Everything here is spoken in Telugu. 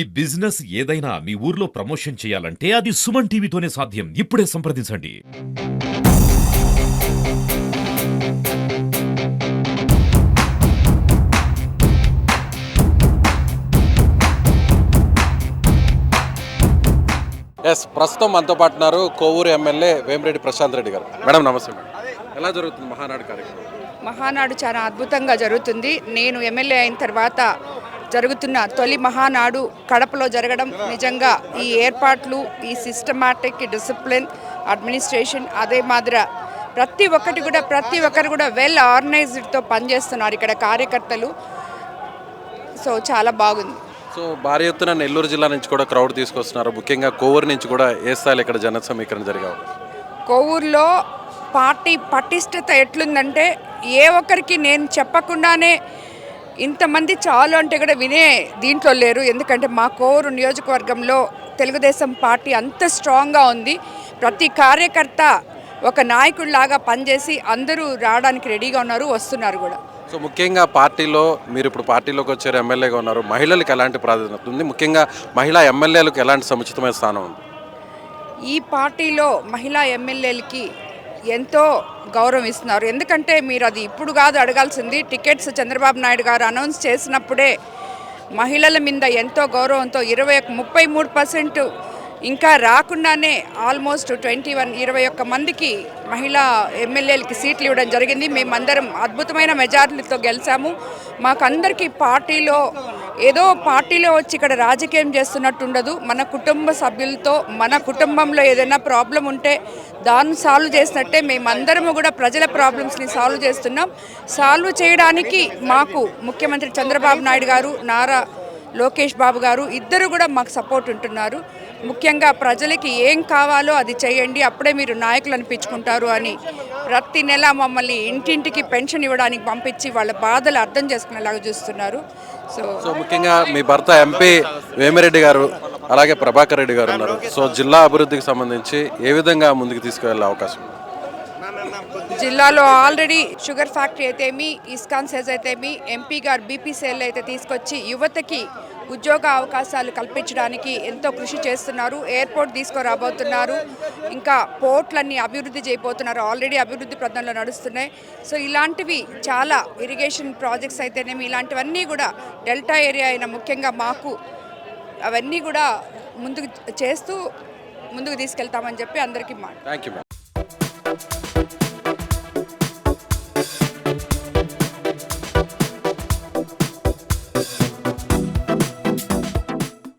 ఈ బిజినెస్ ఏదైనా మీ ఊర్లో ప్రమోషన్ చేయాలంటే అది సుమన్ టీవీతోనే సాధ్యం. ఇప్పుడే సంప్రదించండి. ఎస్ ప్రస్తుతం మనతో పాటు ఉన్నారు కోవూరు ఎమ్మెల్యే వేమిరెడ్డి ప్రశాంత్ రెడ్డి గారు. మేడం నమస్తే మేడం. ఎలా జరుగుతుంది మహానాడు కార్యక్రమం? మహానాడు చాలా అద్భుతంగా జరుగుతుంది. నేను ఎమ్మెల్యే అయిన తర్వాత జరుగుతున్న తొలి మహానాడు కడపలో జరగడం నిజంగా ఈ ఏర్పాట్లు ఈ సిస్టమాటిక్ డిసిప్లిన్ అడ్మినిస్ట్రేషన్ అదే మాదిర ప్రతి ఒక్కటి కూడా ప్రతి ఒక్కరు కూడా వెల్ ఆర్గనైజ్డ్తో పనిచేస్తున్నారు ఇక్కడ కార్యకర్తలు. సో చాలా బాగుంది. సో భారీ ఎత్తున నెల్లూరు జిల్లా నుంచి కూడా క్రౌడ్ తీసుకొస్తున్నారు. ముఖ్యంగా కోవూరు నుంచి కూడా ఏ స్థాయిలో ఇక్కడ జన సమీకరణ జరిగే కోవూరులో పార్టీ పటిష్టత ఎట్లుందంటే ఏ ఒక్కరికి నేను చెప్పకుండానే ఇంతమంది చాలు అంటే కూడా వినే దీంట్లో లేరు. ఎందుకంటే మా కోవూరు నియోజకవర్గంలో తెలుగుదేశం పార్టీ అంత స్ట్రాంగ్గా ఉంది. ప్రతి కార్యకర్త ఒక నాయకుడిలాగా పనిచేసి అందరూ రావడానికి రెడీగా ఉన్నారు వస్తున్నారు కూడా. సో ముఖ్యంగా పార్టీలో మీరు ఇప్పుడు పార్టీలోకి వచ్చారు ఎమ్మెల్యేగా ఉన్నారు. మహిళలకు ఎలాంటి ప్రాధాన్యత ఉంది? ముఖ్యంగా మహిళా ఎమ్మెల్యేలకు ఎలాంటి సముచితమైన స్థానం ఉంది? ఈ పార్టీలో మహిళా ఎమ్మెల్యేలకి ఎంతో గౌరవం ఇస్తున్నారు ఎందుకంటే మీరు అది ఇప్పుడు కాదు అడగాల్సింది. టికెట్స్ చంద్రబాబు నాయుడు గారు అనౌన్స్ చేసినప్పుడే మహిళల మీద ఎంతో గౌరవంతో ఇరవై ముప్పై మూడు పర్సెంట్ ఇంకా రాకుండానే ఆల్మోస్ట్ ట్వంటీ వన్ ఇరవై ఒక్క మందికి మహిళా ఎమ్మెల్యేలకి సీట్లు ఇవ్వడం జరిగింది. మేమందరం అద్భుతమైన మెజార్టీలతో గెలిచాము. మాకందరికీ పార్టీలో ఏదో పార్టీలో వచ్చి ఇక్కడ రాజకీయం చేస్తున్నట్టు ఉండదు మన కుటుంబ సభ్యులతో మన కుటుంబంలో ఏదైనా ప్రాబ్లం ఉంటే దాన్ని సాల్వ్ చేసినట్టే మేమందరము కూడా ప్రజల ప్రాబ్లమ్స్ని సాల్వ్ చేస్తున్నాం. సాల్వ్ చేయడానికి మాకు ముఖ్యమంత్రి చంద్రబాబు నాయుడు గారు నారా లోకేష్ బాబు గారు ఇద్దరు కూడా మాకు సపోర్ట్ ఉంటున్నారు. ముఖ్యంగా ప్రజలకి ఏం కావాలో అది చేయండి అప్పుడే మీరు నాయకులు అనిపించుకుంటారు అని ప్రతి నెల మమ్మల్ని ఇంటింటికి పెన్షన్ ఇవ్వడానికి పంపించి వాళ్ళ బాధలు అర్థం చేసుకునేలాగా చూస్తున్నారు. సో సో ముఖ్యంగా మీ భర్త ఎంపీ వేమిరెడ్డి గారు అలాగే ప్రభాకర్ రెడ్డి గారు ఉన్నారు సో జిల్లా అభివృద్ధికి సంబంధించి ఏ విధంగా ముందుకు తీసుకువెళ్ళే అవకాశం? జిల్లాలో ఆల్రెడీ షుగర్ ఫ్యాక్టరీ అయితేమి ఇస్కాన్ సెజ్ అయితేమి ఎంపీ గారు బీపీసీఎల్ అయితే తీసుకొచ్చి యువతకి ఉద్యోగ అవకాశాలు కల్పించడానికి ఎంతో కృషి చేస్తున్నారు. ఎయిర్పోర్ట్ తీసుకురాబోతున్నారు. ఇంకా పోర్ట్లన్నీ అభివృద్ధి చేయబోతున్నారు. ఆల్రెడీ అభివృద్ధి ప్రదంలో నడుస్తున్నాయి. సో ఇలాంటివి చాలా ఇరిగేషన్ ప్రాజెక్ట్స్ అయితేనేమి ఇలాంటివన్నీ కూడా డెల్టా ఏరియా అయిన ముఖ్యంగా మాకు అవన్నీ కూడా ముందుకు చేస్తూ ముందుకు తీసుకెళ్తామని చెప్పి అందరికీ మాట థ్యాంక్ యూ